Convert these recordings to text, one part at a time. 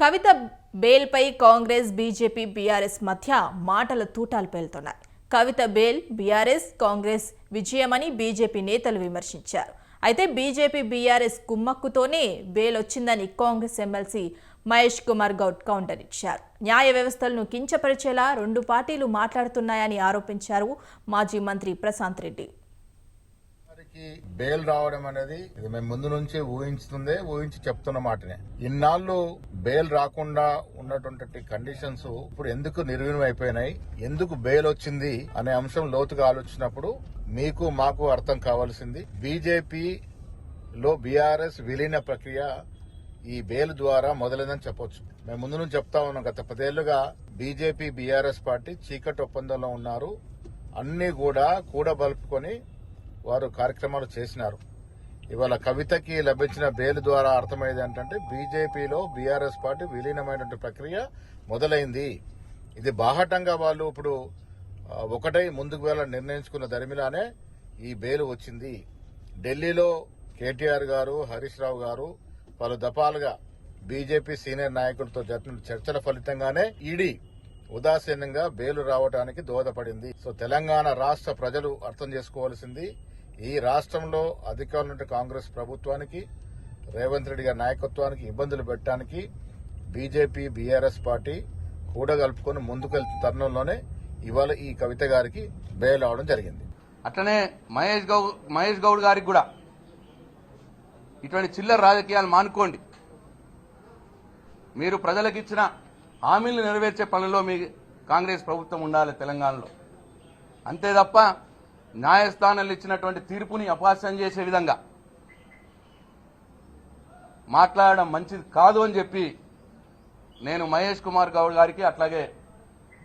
కవిత బెయిల్పై Congress BJP BRS మధ్య మాటల తూటాలు పేలుతున్నాయి. కవిత బెయిల్ బీఆర్ఎస్ కాంగ్రెస్ విజయమని బీజేపీ నేతలు విమర్శించారు. అయితే బీజేపీ బీఆర్ఎస్ కుమ్మక్కుతోనే బెయిల్ వచ్చిందని కాంగ్రెస్ ఎమ్మెల్సీ మహేష్ కుమార్ గౌడ్ కౌంటర్ ఇచ్చారు. న్యాయ వ్యవస్థలను కించపరిచేలా రెండు పార్టీలు మాట్లాడుతున్నాయని ఆరోపించారు మాజీ మంత్రి ప్రశాంత్ రెడ్డి. వారికి బెయిల్ రావడం అనేది ఇది మేము ముందు నుంచి ఊహించుతుందే ఊహించి చెప్తున్న మాటనే. ఇన్నాళ్ళు బెయిల్ రాకుండా ఉన్నటువంటి కండిషన్స్ ఇప్పుడు ఎందుకు నిర్వీణం అయిపోయినాయి ఎందుకు బెయిల్ వచ్చింది అనే అంశం లోతుగా ఆలోచించినప్పుడు మీకు మాకు అర్థం కావాల్సింది. బీజేపీ లో బీఆర్ఎస్ విలీన ప్రక్రియ ఈ బెయిల్ ద్వారా మొదలైందని చెప్పొచ్చు. మేము ముందు నుంచి చెప్తా ఉన్నాం గత పదేళ్ళుగా బీజేపీ బీఆర్ఎస్ పార్టీ చీకటి ఒప్పందంలో ఉన్నారు. అన్ని కూడా కూడబలుపుకొని వారు కార్యక్రమాలు చేసినారు. ఇవాళ కవితకి లభించిన బెయిల్ ద్వారా అర్థమయ్యేది ఏంటంటే బీజేపీలో బీఆర్ఎస్ పార్టీ విలీనమైనటువంటి ప్రక్రియ మొదలైంది. ఇది బాహటంగా వాళ్ళు ఇప్పుడు ఒకటై ముందుకు వెళ్ళాలని నిర్ణయించుకున్న దరిమిలానే ఈ బెయిల్ వచ్చింది. ఢిల్లీలో కేటీఆర్ గారు హరీష్ రావు గారు పలు దఫాలుగా బీజేపీ సీనియర్ నాయకులతో జరిపిన చర్చల ఫలితంగానే ఈడీ ఉదాసీనంగా బేలు రావడానికి దోహదపడింది. సో తెలంగాణ రాష్ట్ర ప్రజలు అర్థం చేసుకోవాల్సింది ఈ రాష్ట్రంలో అధికారులు కాంగ్రెస్ ప్రభుత్వానికి రేవంత్ రెడ్డి గారి నాయకత్వానికి ఇబ్బందులు పెట్టడానికి బీజేపీ బీఆర్ఎస్ పార్టీ కూడగలుపుకొని ముందుకెళ్తున్న తరుణంలోనే ఇవాళ ఈ కవిత గారికి బెయిల్ అవడం జరిగింది. అట్లనే మహేష్ గౌడ్ మహేష్ గౌడ్ గారికి కూడా ఇటువంటి చిల్లర రాజకీయాలు మానుకోండి. మీరు ప్రజలకు ఇచ్చిన హామీలు నెరవేర్చే పనిలో మీ కాంగ్రెస్ ప్రభుత్వం ఉండాలి తెలంగాణలో. అంతే తప్ప న్యాయస్థానాలు ఇచ్చినటువంటి తీర్పుని అపహాస్యం చేసే విధంగా మాట్లాడడం మంచిది కాదు అని చెప్పి నేను మహేష్ కుమార్ గౌడ్ గారికి అట్లాగే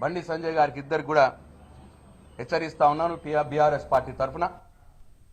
బండి సంజయ్ గారికి ఇద్దరికి కూడా హెచ్చరిస్తా ఉన్నాను టీఆర్ బీఆర్ఎస్ పార్టీ తరఫున.